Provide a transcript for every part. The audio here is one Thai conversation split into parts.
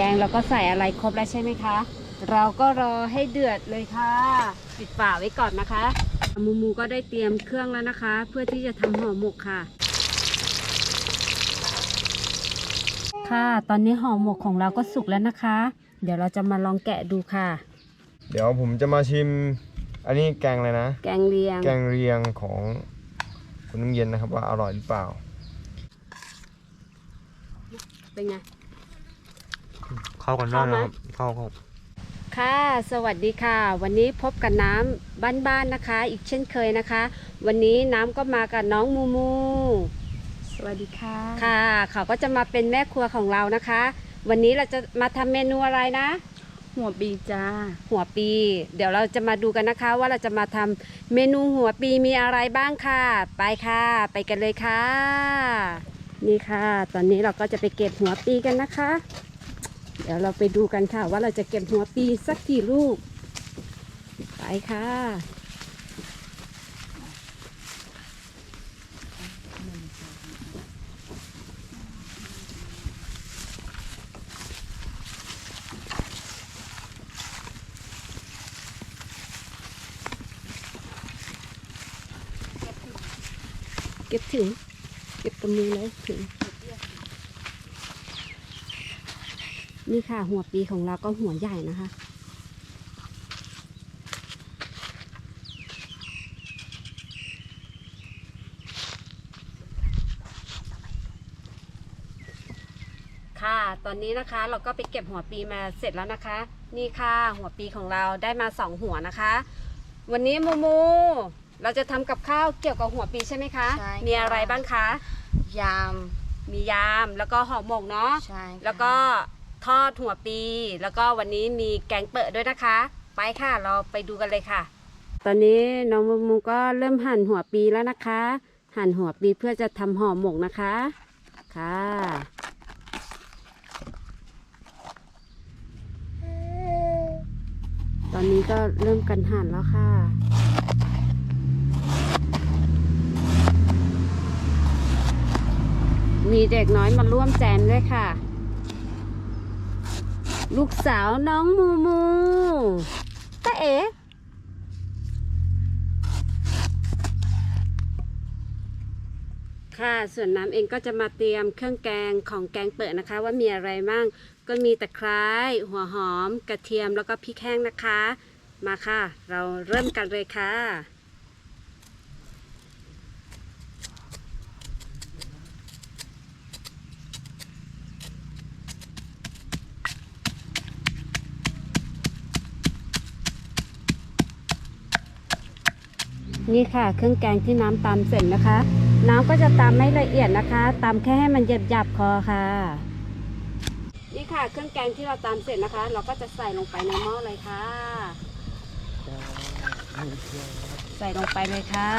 กงเราก็ใส่อะไรครบแล้วใช่ไหมคะ เราก็รอให้เดือดเลยค่ะ ปิดฝาไว้ก่อนนะคะ มูมูก็ได้เตรียมเครื่องแล้วนะคะ เพื่อที่จะทำห่อหมกค่ะ ค่ะ ตอนนี้ห่อหมกของเราก็สุกแล้วนะคะ เดี๋ยวเราจะมาลองแกะดูค่ะ เดี๋ยวผมจะมาชิม อันนี้แกงเลยนะ แกงเลียง แกงเรียงของคุณน้ำเย็นนะครับว่าอร่อยหรือเปล่า เป็นไง เข้ากันได้นะครับเข้าเข้าค่ะ สวัสดีค่ะ วันนี้พบกับน้ำบ้านๆนะคะ อีกเช่นเคยนะคะ วันนี้น้ำก็มากับน้องมูมู สวัสดีค่ะ ค่ะ เขาก็จะมาเป็นแม่ครัวของเรานะคะ วันนี้เราจะมาทำเมนูอะไรนะ หัวปีจ้า หัวปี เดี๋ยวเราจะมาดูกันนะคะ ว่าเราจะมาทำเมนูหัวปีมีอะไรบ้างค่ะ ไปค่ะ ไปกันเลยค่ะ นี่ค่ะ ตอนนี้เราก็จะไปเก็บหัวปีกันนะคะ เดี๋ยวเราไปดูกันค่ะ ว่าเราจะเก็บหัวปีสักกี่ลูก ไปค่ะเก็บถึง เก็บกับมือเลยถึง นี่ค่ะหัวปีของเราก็หัวใหญ่นะคะ ค่ะตอนนี้นะคะเราก็ไปเก็บหัวปีมาเสร็จแล้วนะคะ นี่ค่ะหัวปีของเราได้มาสองหัวนะคะ วันนี้มูมูเราจะทำกับข้าวเกี่ยวกับหัวปีใช่ไหมคะใช่ค่ะ มีอะไรบ้างคะ ยามมียามแล้วก็ห่อหมกเนาะใช่ค่ะแล้วก็ ทอดหัวปี แล้วก็วันนี้มีแกงเปิดด้วยนะคะ ไปค่ะเราไปดูกันเลยค่ะ ตอนนี้น้องมูมูก็เริ่มหั่นหัวปีแล้วนะคะ หั่นหัวปีเพื่อจะทำห่อหมกนะคะค่ะตอนนี้ก็เริ่มกันหั่นแล้วค่ะมีเด็กน้อยมาร่วมแจมด้วยค่ะ ลูกสาวน้องมูมูตาเอ๋ค่ะ ส่วนน้ำเองก็จะมาเตรียมเครื่องแกงของแกงเปิดนะคะ ว่ามีอะไรบ้าง ก็มีตะไคร้หัวหอม กระเทียมแล้วก็พริกแห้งนะคะ มาค่ะ เราเริ่มกันเลยค่ะ นี่ค่ะ เครื่องแกงที่น้ำตำเสร็จนะคะ น้ำก็จะตำไม่ละเอียดนะคะตำแค่ให้มันหยาบๆคอค่ะ นี่ค่ะ เครื่องแกงที่เราตำเสร็จนะคะ เราก็จะใส่ลงไปในหม้อเลยค่ะ ใส่ลงไปเลยค่ะ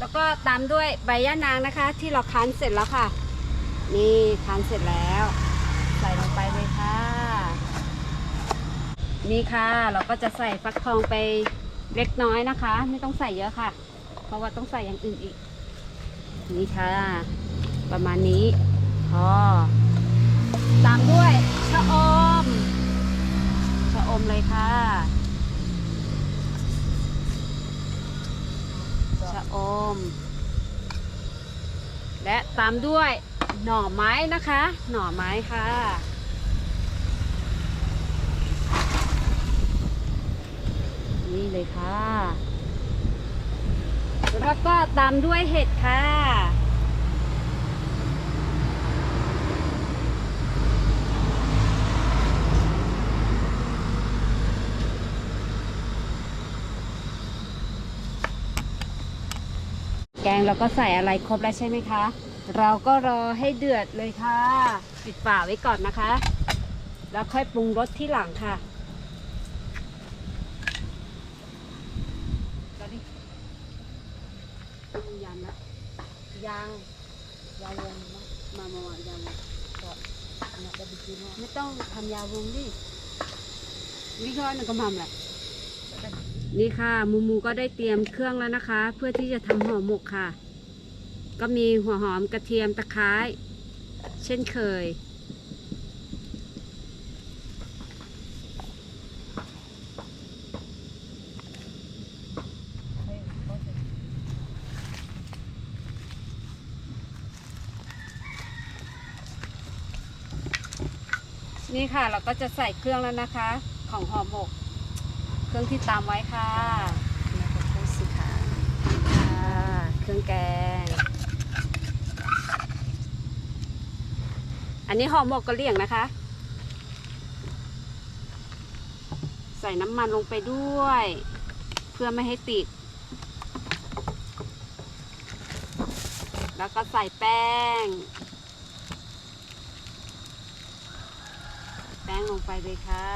แล้วก็ตามด้วยใบย่านางนะคะ ที่เราคั้นเสร็จแล้วค่ะ นี่คั้นเสร็จแล้ว ใส่ลงไปเลยค่ะ นี่ค่ะเราก็จะใส่ฟักทองไปเล็กน้อยนะคะ ไม่ต้องใส่เยอะค่ะ เพราะว่าต้องใส่อย่างอื่นอีก นี่ค่ะ ประมาณนี้พอตามด้วยชะอมชะอมเลยค่ะ ชะอม และตามด้วยหน่อไม้นะคะ หน่อไม้ค่ะ นี่เลยค่ะ แล้วก็ตามด้วยเห็ดค่ะ แกงเราก็ใส่อะไรครบแล้วใช่ไหมคะ เราก็รอให้เดือดเลยค่ะ ปิดฝาไว้ก่อนนะคะ แล้วค่อยปรุงรสที่หลังค่ะตอนนี้ยำละยางยาวงนะมามามายาวงก็เนี่ยจะไปกินไม่ต้องทำยาวงดินี่ก็นึกก็มัมแหละ นี่ค่ะมูมูก็ได้เตรียมเครื่องแล้วนะคะ เพื่อที่จะทำห่อหมกค่ะ ก็มีหัวหอมกระเทียมตะไคร้เช่นเคย นี่ค่ะเราก็จะใส่เครื่องแล้วนะคะ ของห่อหมก เครื่องที่ตามไว้ค่ะแล้วก็พูดสิคะค่ะเครื่องแกง อันนี้ห่อหมกกระเลี่ยงนะคะ ใส่น้ำมันลงไปด้วย เพื่อไม่ให้ติด แล้วก็ใส่แป้ง แป้งลงไปเลยค่ะ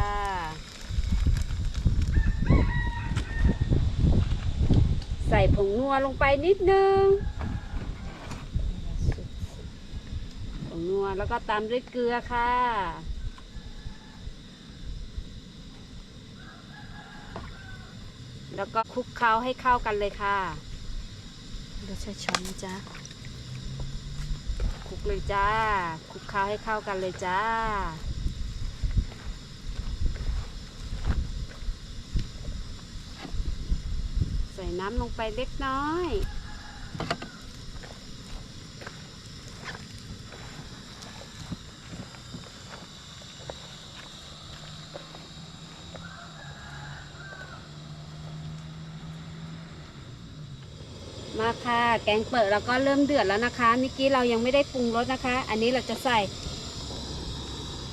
ส่ผงนัวลงไปนิดนึงผงนัวแล้วก็ตามด้วยเกลือค่ะ แล้วก็คลุกเคล้าให้เข้ากันเลยค่ะเราใช้ช้อนนะจ๊ะคลุกเลยจ้าคลุกเคล้าให้เข้ากันเลยจ้า ส่น้ำลงไปเล็กน้อย มาค่ะ แกงเปิดเราก็เริ่มเดือดแล้วนะคะเมื่อกี้เรายังไม่ได้ปรุงรสนะคะ อันนี้เราจะใส่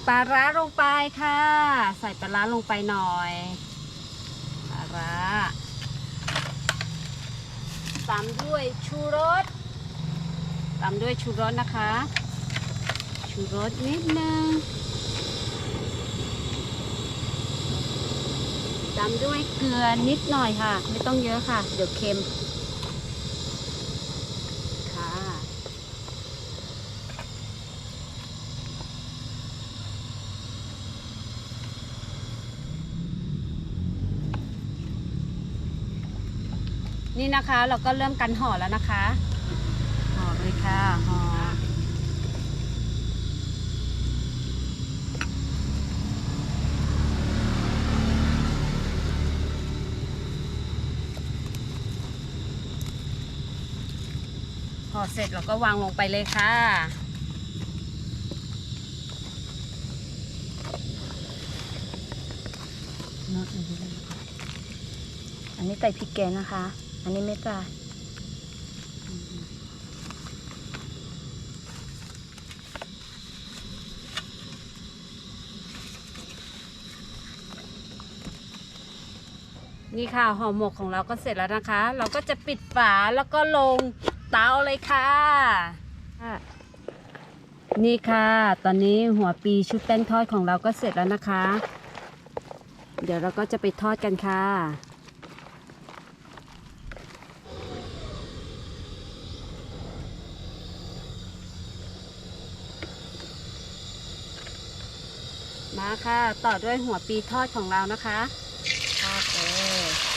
ปลาร้าลงไปค่ะ ใส่ปลาร้าลงไปหน่อยปลาร้า ตามด้วยชูรสตามด้วยชูรสนะคะ ชูรสนิดนึงตามด้วยเกลือนิดหน่อยค่ะ ไม่ต้องเยอะค่ะ เดี๋ยวเค็ม ค่ะ นี่นะคะ เราก็เริ่มกันห่อแล้วนะคะห่อเลยค่ะห่อห่อเสร็จเราก็วางลงไปเลยค่ะอันนี้ใส่พริกแกงนะคะ อันนี้ไม่ใส่นี่ค่ะห่อหมกของเราก็เสร็จแล้วนะคะ เราก็จะปิดฝาแล้วก็ลงเตาเลยค่ะ นี่ค่ะ ตอนนี้หัวปีชุดแป้งทอดของเราก็เสร็จแล้วนะคะ เดี๋ยวเราก็จะไปทอดกันค่ะ มาค่ะ ต่อด้วยหัวปีทอดของเรานะคะ ทอดเลย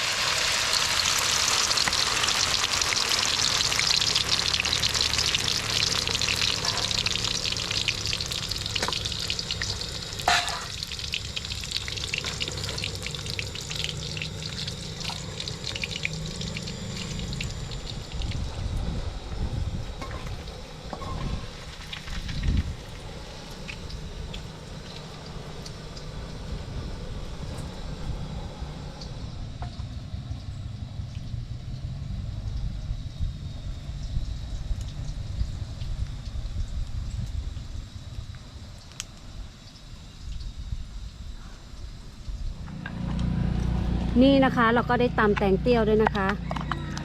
นี่นะคะเราก็ได้ตำแตงเตี้ยวด้วยนะคะ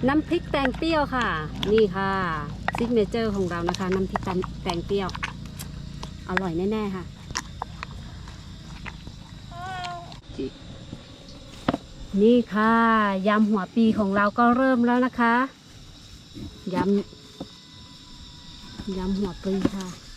น้ำพริกแตงเตี้ยวค่ะ นี่ค่ะซิกเนเจอร์ของเรานะคะ น้ำพริกแตงเตี้ยว อร่อยแน่ๆค่ะนี่ค่ะยำหัวปีของเราก็เริ่มแล้วนะคะยำยำหัวปีค่ะ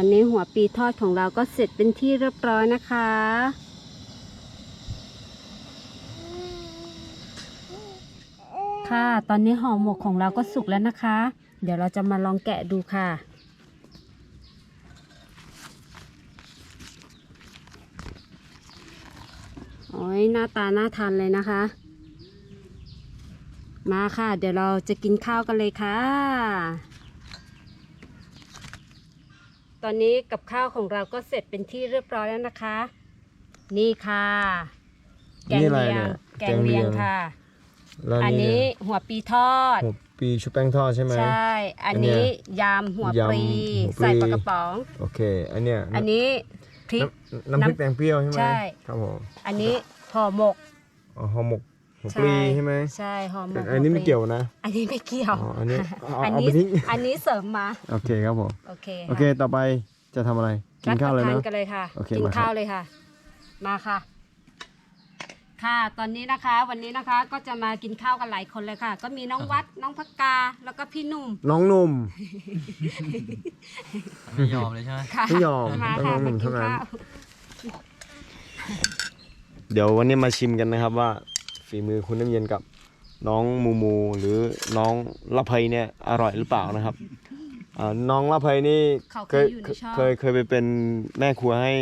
อนนี้หัวปีทอดของเราก็เสร็จเป็นที่เรียบร้อยนะคะ ค่ะ ตอนนี้ห่อหมกของเราก็สุกแล้วนะคะ เดี๋ยวเราจะมาลองแกะดูค่ะโอ้ยหน้าตาน่าทานเลยนะคะ มาค่ะ เดี๋ยวเราจะกินข้าวกันเลยค่ะ ตอนนี้กับข้าวของเราก็เสร็จเป็นที่เรียบร้อยแล้วนะคะ นี่ค่ะ แกงนี่อะไรเลียเนี่งยแกงเลียงค่ะ แล้วอันนี้หัวปีทอด หัวปีชุบแป้งทอดใช่ไหม ใช่ อันอันเนี้นี้ยยำหัวยำปรีหัวปลี ใส่ปลากระป๋อง โอเค อันเนี้ยอันนี้พริก น้ำน้ำพริกน้ำแตงเปรี้ยวใช่ไหมใช่ ครับผมอันนี้ห่อหมกอ๋อห่อหมก หัวปลีใช่ไหมใช่ห่อหมกอันนี้หัไม่ปลีเกี่ยวนะ อันนี้ไม่เกี่ยวอ๋ออันนี้เอาอันเอานี้ไปทิ้งอันนี้เสริมมาโอเคครับผมโอเคโอเคต่อไปจะทำอะไรกินข้าวเลยรับนะประทกันเลยค่ะโอเคกินมาครับข้าวเลยค่ะ มาค่ะ ค่ะ ตอนนี้นะคะ วันนี้นะคะก็จะมากินข้าวกันหลายคนเลยค่ะ ก็มีน้องวัดน้องพักกาแล้วก็พี่หนุ่ม น้องหนุ่มไม่ยอมเลยใช่ไหมค่ะไม่ยอมมาต้องค่ะน้องหนุ่มามกิเท่านนั้นข้าวเดี๋ยววันนี้มาชิมกันนะครับว่า ฝีมือคุณน้ำเย็นกับน้องมูมูหรือน้องละเพยเนี่ยอร่อยหรือเปล่านะครับอ่าน้องละเพยนี่เขาเคเคยยอยู่ในช่อง เคยเคยไปเป็นแม่ครัวให้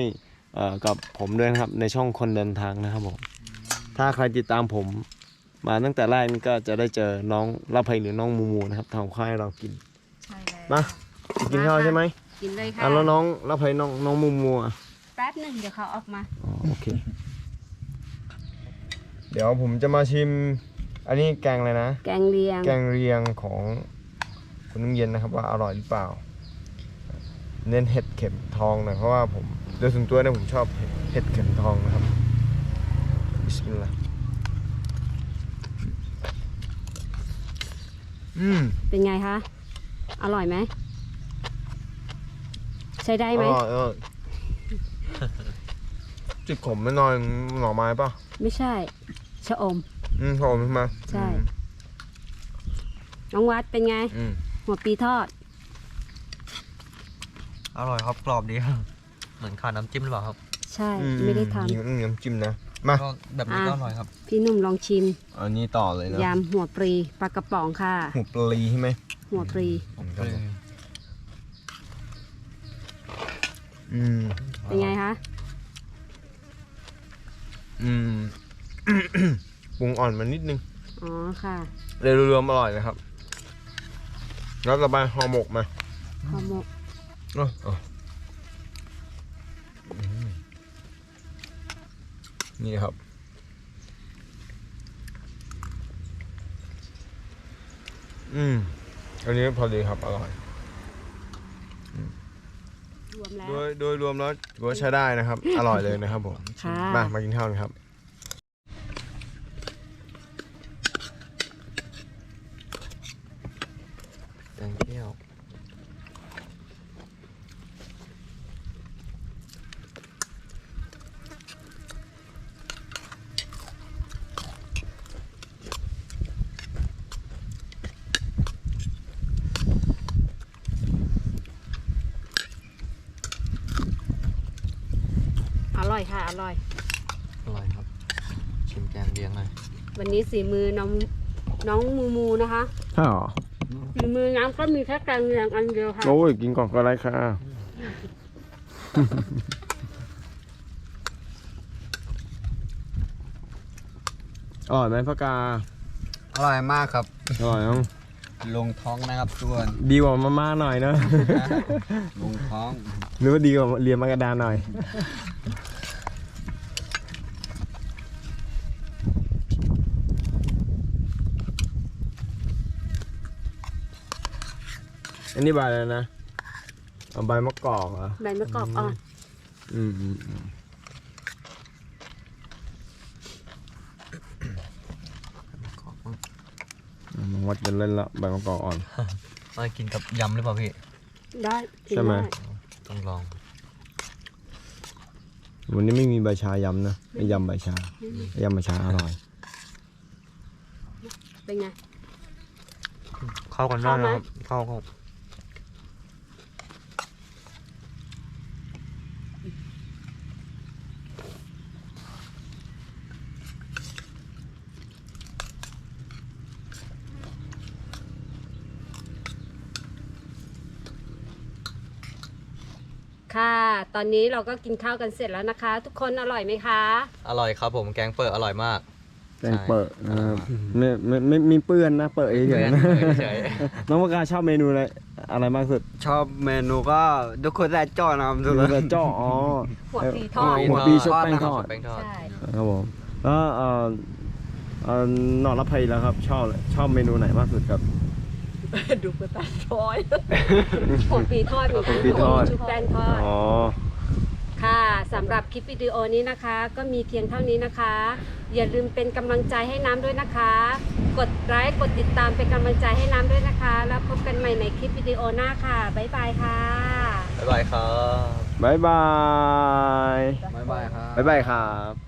เอ่อกับผมด้วยนะครับ ในช่องคนเดินทางนะครับผมถ้าใครติดตามผม มาตั้งแต่แรกนี่ก็จะได้เจอน้องละเพยหรือน้องมูมูนะครับทำข้าวให้เรากิน ใช่แล้วมาจะกินข้าวใช่ไหมกินเลยค่ะอะแล้วน้องละเพยน้องน้องมูมูอะแป๊บหนึ่งเดี๋ยวเขาออกมา อ๋อโอเค เดี๋ยวผมจะมาชิม อันนี้แกงอะไรนะ แกงเลียง แกงเรียงของคุณน้ำเย็นนะครับว่าอร่อยหรือเปล่า เน้นเห็ดเข็มทองหน่อยเพราะว่าผมโดยส่วนตัวเนี่ยผมชอบเห็ดเห็ดเข็มทองนะครับบิสมิลลาห์อืมเป็นไงคะ อร่อยไหม ใช้ได้อไหมร่อยเออจิบขมไม่น้อยหน่อไม้ป่ะ ไม่ใช่ ชะอม อืมขมใช่ไหมใช่ น้องวัดเป็นไง อืมหัวปีทอด อร่อยครับกรอบดีครับ เหมือนขาดน้ำจิ้มหรือเปล่าครับใช่ อืไม่ได้ทยิงน้ำจิ้มนะมาก็แบบนี้ก็อร่อยครับำพี่หนุ่มลองชิมอันนี้ต่อเลยนะยำหัวปรีปลากระป๋องค่ะหูปลีใช่ไหมหัวปรีครับผมอืมเป็นไงคะอืม ปรุงอ่อนมานิดนึง อ๋อค่ะเลยรวมๆอร่อยนะครับ แล้วต่อไปห่อหมกมาห่อหมกเอ้ยเอาอืมนี่ครับ อืม อันนี้พอดีครับอร่อย รวมแล้ว โดยโดยรวมแล้วถือว่าใช้ได้นะครับ อร่อยเลยนะครับผม ค่ะ มา มากินข้าวกันครับ แตงเปรี้ยว อร่อย ค่ะอร่อย อร่อยครับ ชิมแกงเลียงหน่อยวันนี้สีมือน้องน้องมูมูนะคะอ้าวฝีมือน้ำก็มีแค่แกงเลียงอันเดียวค่ะ โอ้ยกินก่อนก็ได้ค่ะ อร่อยไหมพะกา อร่อยมากครับ อร่อยมั้งลงท้องนะครับทุกคนดีกว่ามาม่าหน่อยเนอะ ลงท้อง หรือว่าดีกว่าเรียนมากระดานหน่อย อันนี้ใบอะไรนะเอาใบมะกอกเหรอใบมะกอกอ่อนอืมอืมอืมอืมวัดกันเล่นละใบมะกอกอ่อน มากินกับยำหรือเปล่าพี่ ได้กินใช่ไหมได้ต้องลอง วันนี้ไม่มีใบชายำนะไม่ยำใบชายำใบชาอร่อย เป็นไง เข้ากันได้นะครับเข้าเข้า ค่ะ ตอนนี้เราก็กินข้าวกันเสร็จแล้วนะคะ ทุกคนอร่อยไหมคะ อร่อยครับผมแกงเปิดอร่อยมาก แกงเปิดนะครับไม่ไม่ไม่ไม่มีเปื้อนนะเปิดเฉยๆนะเฉยน้องปากกาชอบเมนูอะไรอะไรมากสุดชอบเมนูก็ทุกคนได้จ้อนะครับทุกคดูนแต่จ้ออ๋อหัวปีทอด หัวปีชุบแป้งทอดแป้งทอดใช่ ครับผมแล้วเอ่อเอ่อนอนรับภัยแล้วครับ ชอบชอบเมนูไหนมากสุดครับ ดูกระต่ายทอดหัวปีทอดเหมือนกันหัวปีทอด ชุบแป้งทอด อ๋อ ค่ะสำหรับคลิปวิดีโอนี้นะคะ ก็มีเพียงเท่านี้นะคะ อย่าลืมเป็นกำลังใจให้น้ำด้วยนะคะ กดไลค์กดติดตามเป็นกำลังใจให้น้ำด้วยนะคะ แล้วพบกันใหม่ในคลิปวิดีโอหน้าค่ะบ๊ายบายค่ะบ๊ายบายครับ บ๊ายบาย บ๊ายบายครับ บ๊ายบายครับ